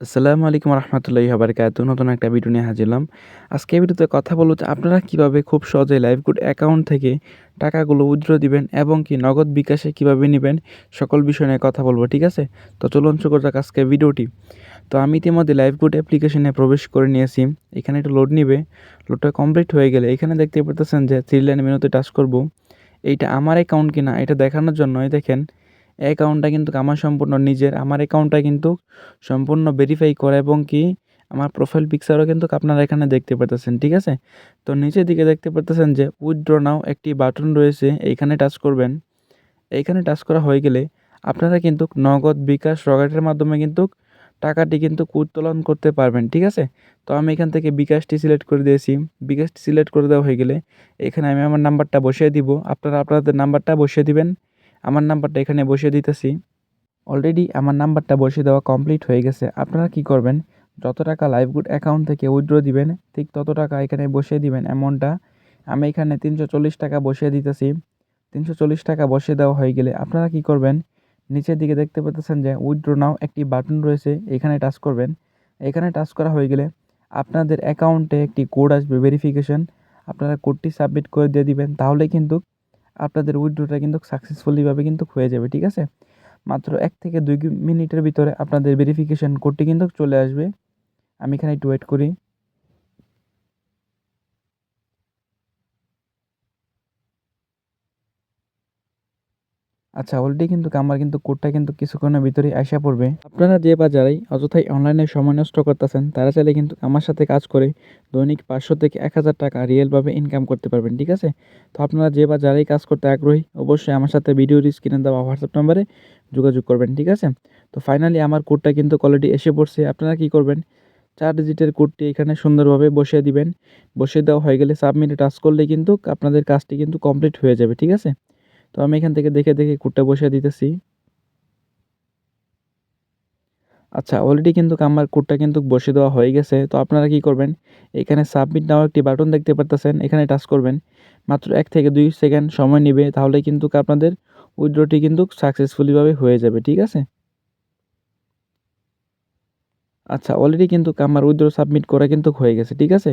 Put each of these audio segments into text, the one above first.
আসসালামু আলাইকুম রহমতুল্লাহি বারকাতুহু নতুন একটা ভিডিও নিয়ে হাজির হলাম। আজকে ভিডিওতে কথা বলব যে আপনারা কীভাবে খুব সহজে লাইভগুড অ্যাকাউন্ট থেকে টাকাগুলো উইথড্র দিবেন এবং কি নগদ বিকাশে কীভাবে নেবেন সকল বিষয় নিয়ে কথা বলব, ঠিক আছে? তো চলুন শুরু যাক আজকে ভিডিওটি তো আমি ইতিমধ্যে লাইভগুড অ্যাপ্লিকেশনে প্রবেশ করে নিয়েছি। এখানে একটু লোড নিবে। লোডটা কমপ্লিট হয়ে গেলে এখানে দেখতে পারতেছেন যে থ্রি লাইন মেনুতে টাচ করব। এইটা আমার অ্যাকাউন্ট কিনা, এটা দেখানোর জন্যই দেখেন। অ্যাকাউন্টটা কিন্তু আমার সম্পূর্ণ নিজের। আমার অ্যাকাউন্টটা কিন্তু সম্পূর্ণ ভেরিফাই করা এবং কি আমার প্রোফাইল পিকচারও কিন্তু আপনারা এখানে দেখতে পারতেছেন, ঠিক আছে? তো নিচের দিকে দেখতে পারতেছেন যে উইথড্র নাও একটি বাটন রয়েছে, এইখানে টাচ করবেন। এইখানে টাচ করা হয়ে গেলে আপনারা কিন্তু নগদ বিকাশ রকেটের মাধ্যমে কিন্তু টাকাটি কিন্তু উত্তোলন করতে পারবেন, ঠিক আছে? তো আমি এখান থেকে বিকাশটি সিলেক্ট করে দিয়েছি। বিকাশটি সিলেক্ট করে দেওয়া হয়ে গেলে এখানে আমি আমার নাম্বারটা বসিয়ে দিব। আপনারা আপনাদের নাম্বারটা বসিয়ে দিবেন। আমার নাম্বারটা এখানে বসিয়ে দিতেছি। অলরেডি আমার নাম্বারটা বসিয়ে দেওয়া কমপ্লিট হয়ে গেছে। আপনারা কি করবেন? যত টাকা লাইভগুড অ্যাকাউন্ট থেকে উইথড্র দিবেন, ঠিক তত টাকা এখানে বসিয়ে দিবেন অ্যামাউন্টটা আমি এখানে তিনশো চল্লিশ টাকা বসিয়ে দিতেছি। তিনশো চল্লিশ টাকা বসিয়ে দেওয়া হয়ে গেলে আপনারা কি করবেন? নিচের দিকে দেখতে পেতেছেন যে উইথড্র নাও একটি বাটন রয়েছে, এখানে টাচ করবেন। এখানে টাচ করা হয়ে গেলে আপনাদের অ্যাকাউন্টে একটি কোড আসবে ভেরিফিকেশন আপনারা কোডটি সাবমিট করে দিয়ে দিবেন, তাহলে কিন্তু আপনাদের উইড্রোটা কিন্তু সাকসেসফুলিভাবে কিন্তু হয়ে যাবে, ঠিক আছে? মাত্র এক থেকে দুই মিনিটের ভিতরে আপনাদের ভেরিফিকেশান কোডটি কিন্তু চলে আসবে। আমি এখানে একটু ওয়েট করি। আচ্ছা অলরেডি কিন্তু আমার কিন্তু কোডটা কিন্তু কিছুক্ষণের ভিতরেই আসা পড়বে। আপনারা যে বা যারাই অযথাই অনলাইনে সময় নষ্ট করতেছেন, তারা চাইলে কিন্তু আমার সাথে কাজ করে দৈনিক পাঁচশো থেকে এক হাজার টাকা রিয়েলভাবে ইনকাম করতে পারবেন, ঠিক আছে? তো আপনারা যে বা যারাই কাজ করতে আগ্রহী, অবশ্যই আমার সাথে ভিডিও স্ক্রিনে দেওয়া হোয়াটসঅ্যাপ নাম্বারে যোগাযোগ করবেন, ঠিক আছে? তো ফাইনালি আমার কোডটা কিন্তু অলরেডি এসে পড়ছে। আপনারা কি করবেন? চার ডিজিটের কোডটি এখানে সুন্দরভাবে বসিয়ে দিবেন। বসিয়ে দেওয়া হয়ে গেলে সাবমিটে টাচ করলে কিন্তু আপনাদের কাজটি কিন্তু কমপ্লিট হয়ে যাবে, ঠিক আছে? তো আমি এখান থেকে দেখে দেখে কোডটা বসিয়ে দিতেছি। আচ্ছা অলরেডি কিন্তু আমার কুটটা কিন্তু বসে দেওয়া হয়ে গেছে। তো আপনারা কি করবেন? এখানে সাবমিট নাও একটি বাটন দেখতে পারতেছেন, এখানে টাচ করবেন। মাত্র এক থেকে দুই সেকেন্ড সময় নেবে, তাহলে কিন্তু আপনাদের উইড্রোটি কিন্তু সাকসেসফুলিভাবে হয়ে যাবে, ঠিক আছে? আচ্ছা অলরেডি কিন্তু আমার উইথড্র সাবমিট করা কিন্তু হয়ে গেছে, ঠিক আছে?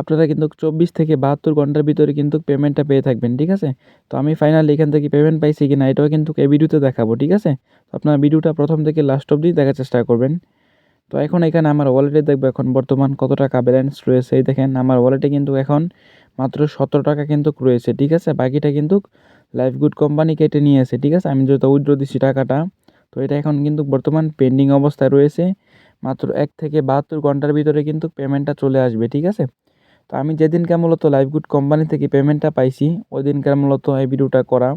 আপনারা কিন্তু চব্বিশ থেকে বাহাত্তর ঘণ্টার ভিতরে কিন্তু পেমেন্টটা পেয়ে থাকবেন, ঠিক আছে? তো আমি ফাইনালি এখান থেকে পেমেন্ট পাইছি কি না এটাও কিন্তু এই ভিডিওতে দেখাবো, ঠিক আছে? তো আপনার ভিডিওটা প্রথম থেকে লাস্ট অবধি দেখার চেষ্টা করবেন। তো এখন এখানে আমার ওয়ালেটে দেখব এখন বর্তমান কত টাকা ব্যালেন্স রয়েছে, এই দেখেন আমার ওয়ালেটে কিন্তু এখন মাত্র সতেরো টাকা কিন্তু রয়েছে, ঠিক আছে? বাকিটা কিন্তু লাইফ গুড কোম্পানি কেটে নিয়েছে ঠিক আছে? আমি যত উইথড্র দিচ্ছি টাকাটা, তো এটা এখন কিন্তু বর্তমান পেন্ডিং অবস্থায় রয়েছে। মাত্র এক থেকে বাহাত্তর ঘণ্টার ভিতরে কিন্তু পেমেন্টটা চলে আসবে, ঠিক আছে? তো আমি যেদিনকার মূলত লাইফগুড কোম্পানি থেকে পেমেন্টটা পাইছি ওই দিনকার মূলত এই ভিডিওটা করা।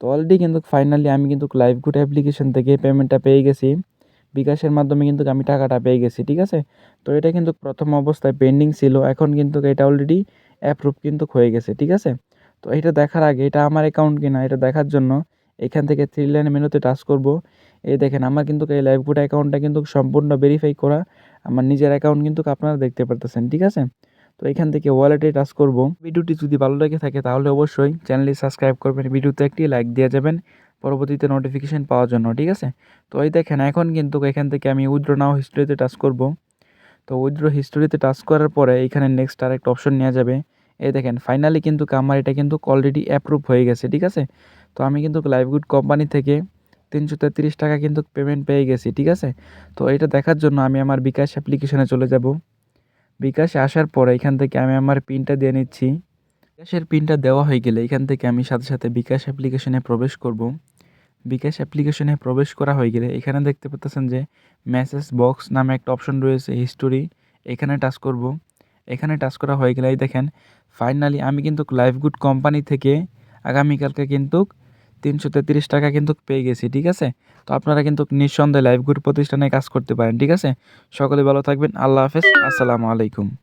তো অলরেডি কিন্তু ফাইনালি আমি কিন্তু লাইফগুড অ্যাপ্লিকেশন থেকে পেমেন্টটা পেয়ে গেছি। বিকাশের মাধ্যমে কিন্তু আমি টাকাটা পেয়ে গেছি, ঠিক আছে? তো এটা কিন্তু প্রথম অবস্থায় পেন্ডিং ছিল, এখন কিন্তু এটা অলরেডি অ্যাপ্রুভ কিন্তু হয়ে গেছে, ঠিক আছে? তো এটা দেখার আগে, এটা আমার অ্যাকাউন্ট কিনা, এটা দেখার জন্য এখান থেকে থ্রি লাইন মেনুতে টাচ করব। এই দেখেন, আমার কিন্তু এই লাইভ লাইভগুড অ্যাকাউন্টটা কিন্তু সম্পূর্ণ ভেরিফাই করা। আমার নিজের অ্যাকাউন্ট কিন্তু আপনারা দেখতে পারতেছেন, ঠিক আছে? তো এখান থেকে ওয়ালেটে টাচ করব। ভিডিওটি যদি ভালো লেগে থাকে তাহলে অবশ্যই চ্যানেলটি সাবস্ক্রাইব করবেন। ভিডিওতে একটি লাইক দিয়ে যাবেন। পরবর্তীতে নোটিফিকেশান পাওয়ার জন্য, ঠিক আছে? তো এই দেখেন, এখন কিন্তু এখান থেকে আমি উইথড্র নাও হিস্টোরিতে টাচ করব। তো উইথড্র হিস্টোরিতে টাচ করার পরে এখানে নেক্সট আরেকটা অপশন নেওয়া যাবে। এই দেখেন ফাইনালি কিন্তু আমার এটা কিন্তু অলরেডি অ্যাপ্রুভ হয়ে গেছে, ঠিক আছে? তো আমি কিন্তু লাইভগুড কোম্পানি থেকে তিনশো তেত্রিশ টাকা কিন্তু পেমেন্ট পেয়ে গেছি, ঠিক আছে? তো এটা দেখার জন্য আমি আমার বিকাশ অ্যাপ্লিকেশনে চলে যাব। বিকাশে আসার পরে এখান থেকে আমি আমার পিনটা দিয়ে নিচ্ছি। বিকাশের পিনটা দেওয়া হয়ে গেলে এখান থেকে আমি সাথে সাথে বিকাশ অ্যাপ্লিকেশনে প্রবেশ করব। বিকাশ অ্যাপ্লিকেশনে প্রবেশ করা হয়ে গেলে এখানে দেখতে পাচ্ছেন যে মেসেজ বক্স নামে একটা অপশন রয়েছে হিস্টোরি এখানে টাচ করব। এখানে টাচ করা হয়ে গেলেই দেখেন ফাইনালি আমি কিন্তু লাইফ গুড কোম্পানি থেকে আগামীকালকে কিন্তু তিনশো তেত্রিশ টাকা কিন্তু পেয়ে গেছি, ঠিক আছে? তো আপনারা কিন্তু নিঃসন্দেহে লাইফ গুড প্রতিষ্ঠানে কাজ করতে পারেন, ঠিক আছে? সকলে ভালো থাকবেন, আল্লাহ হাফেজ, আসসালামু আলাইকুম।